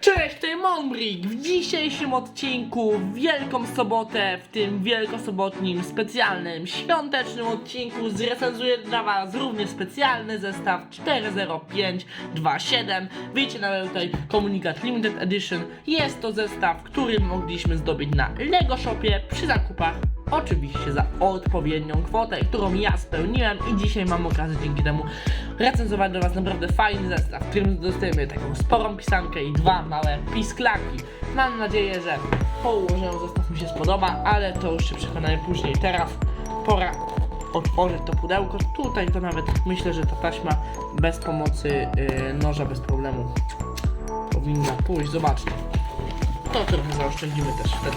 Cześć, tutaj Monbrik! W dzisiejszym odcinku, w Wielką Sobotę, w tym wielkosobotnim, specjalnym, świątecznym odcinku zrecenzuję dla Was również specjalny zestaw 40527. Wiecie, nawet tutaj komunikat Limited Edition. Jest to zestaw, który mogliśmy zdobyć na Lego Shopie przy zakupach. Oczywiście za odpowiednią kwotę, którą ja spełniłem i dzisiaj mam okazję dzięki temu recenzować dla Was naprawdę fajny zestaw, w którym dostajemy taką sporą pisankę i dwa małe pisklaki. Mam nadzieję, że po ułożeniu zestaw mi się spodoba, ale to już się przekonamy później. Teraz pora otworzyć to pudełko. Tutaj to nawet myślę, że ta taśma bez pomocy yy, noża, bez problemu powinna pójść. Zobaczcie. To trochę zaoszczędzimy też wtedy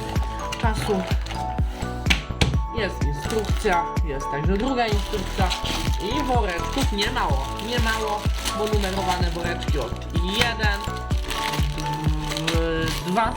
czasu. Jest instrukcja, jest także druga instrukcja i woreczków nie mało, nie mało, bo numerowane woreczki od 1, 2,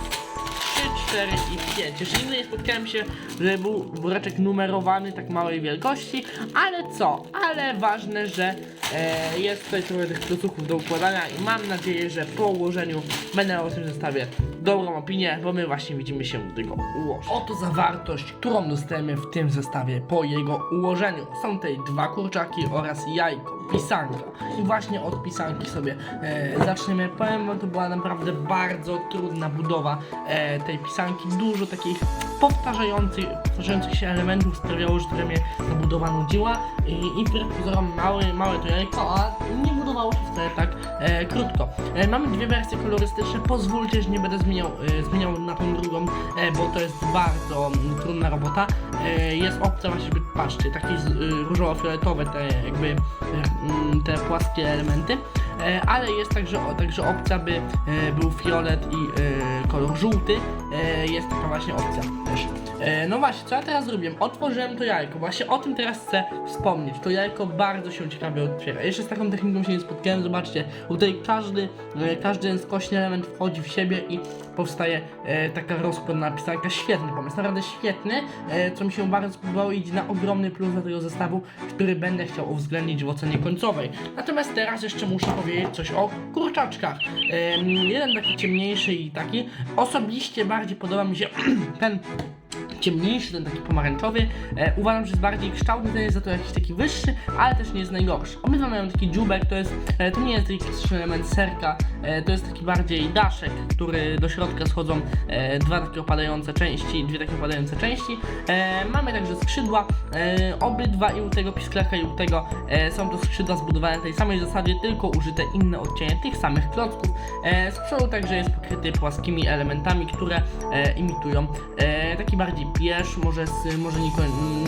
3, 4 i 5. Jeszcze nigdy nie spotkałem się, że był woreczek numerowany tak małej wielkości, ale co? Ale ważne, że e, jest tutaj trochę tych klocuchów do układania i mam nadzieję, że po ułożeniu będę o tym zestawie dobrą opinię, bo my właśnie widzimy się do tego ułożyć. Oto zawartość, którą dostajemy w tym zestawie po jego ułożeniu. Są tutaj dwa kurczaki oraz jajko, pisanka. I właśnie od pisanki sobie e, zaczniemy. Powiem wam, to była naprawdę bardzo trudna budowa e, tej pisanki. Dużo takich powtarzających, powtarzających się elementów sprawiało, że trochę mnie ta budowa nudziła. I, i pozorom małe, małe to jajko, a nie budowało się wcale tak e, krótko. E, mamy dwie wersje kolorystyczne. Pozwólcie, że nie będę zmieniał, e, zmieniał na tą drugą, e, bo to jest bardzo mm, trudna robota. E, jest opcja właśnie, patrzcie, takie y, różowo-fioletowe te jakby e, mm, te płaskie elementy. E, ale jest także, także opcja, by e, był fiolet i e, kolor żółty. Jest taka właśnie opcja też. E, no właśnie, co ja teraz zrobiłem? Otworzyłem to jajko. Właśnie o tym teraz chcę wspomnieć. To jajko bardzo się ciekawie otwiera. Jeszcze z taką techniką się nie spotkałem. Zobaczcie, tutaj każdy, e, każdy skośny element wchodzi w siebie i powstaje e, taka rozkładna pisanka. Świetny pomysł, naprawdę świetny. E, co mi się bardzo podobało i idzie na ogromny plus do tego zestawu, który będę chciał uwzględnić w ocenie końcowej. Natomiast teraz jeszcze muszę powiedzieć coś o kurczaczkach. Em, jeden taki ciemniejszy i taki. Osobiście bardziej podoba mi się ten ciemniejszy, ten taki pomarańczowy. E, uważam, że jest bardziej kształtny, ten jest za to jakiś taki wyższy, ale też nie jest najgorszy. Obydwa mają taki dziubek, to jest, e, to nie jest taki element serka, e, to jest taki bardziej daszek, który do środka schodzą e, dwa takie opadające części, dwie takie opadające części. E, mamy także skrzydła, e, obydwa i u tego pisklaka i u tego e, są to skrzydła zbudowane na tej samej zasadzie, tylko użyte inne odcienie tych samych klocków. E, z przodu także jest pokryty płaskimi elementami, które e, imitują e, taki bardziej pierz, może, z, może nie,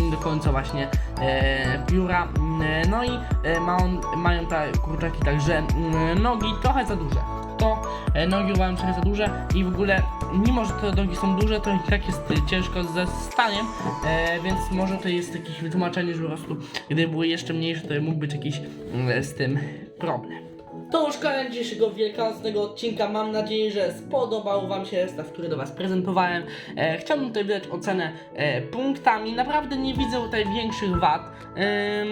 nie do końca właśnie e, pióra. E, No i e, ma on, mają te kurczaki także mm, nogi trochę za duże. To e, nogi uważam trochę za duże i w ogóle mimo, że te nogi są duże, to i tak jest e, ciężko ze staniem, e, więc może to jest jakieś wytłumaczenie, że po prostu gdyby były jeszcze mniejsze, to mógł być jakiś z tym problem. To już koniec dzisiejszego wielkanocnego odcinka. Mam nadzieję, że spodobał Wam się zestaw, który do Was prezentowałem. E, chciałbym tutaj wydać ocenę e, punktami. Naprawdę nie widzę tutaj większych wad.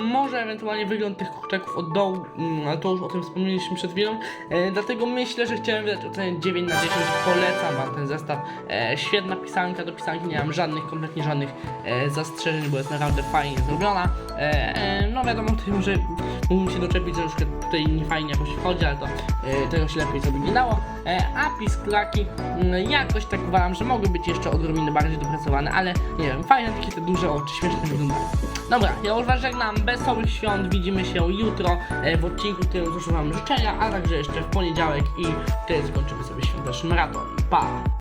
Może ewentualnie wygląd tych kurczaków od dołu, mm, ale to już o tym wspomnieliśmy przed chwilą. E, dlatego myślę, że chciałem wydać ocenę 9 na 10. Polecam Wam ten zestaw. E, świetna pisanka. Do pisanki nie mam żadnych, kompletnie żadnych e, zastrzeżeń, bo jest naprawdę fajnie zrobiona. No wiadomo, tutaj może mógłbym się doczepić, że już tutaj nie fajnie jakoś wchodzi, ale to tego się lepiej sobie nie dało. A pisklaki mm, jakoś tak uważam, że mogły być jeszcze odrobinę bardziej dopracowane, ale nie wiem, fajne takie te duże oczy, śmiesznie wyglądają. Dobra, ja już Was żegnam, wesołych świąt, widzimy się jutro e, w odcinku, w którym złożę Wam życzenia, a także jeszcze w poniedziałek i wtedy skończymy sobie świąteczny maraton. Pa!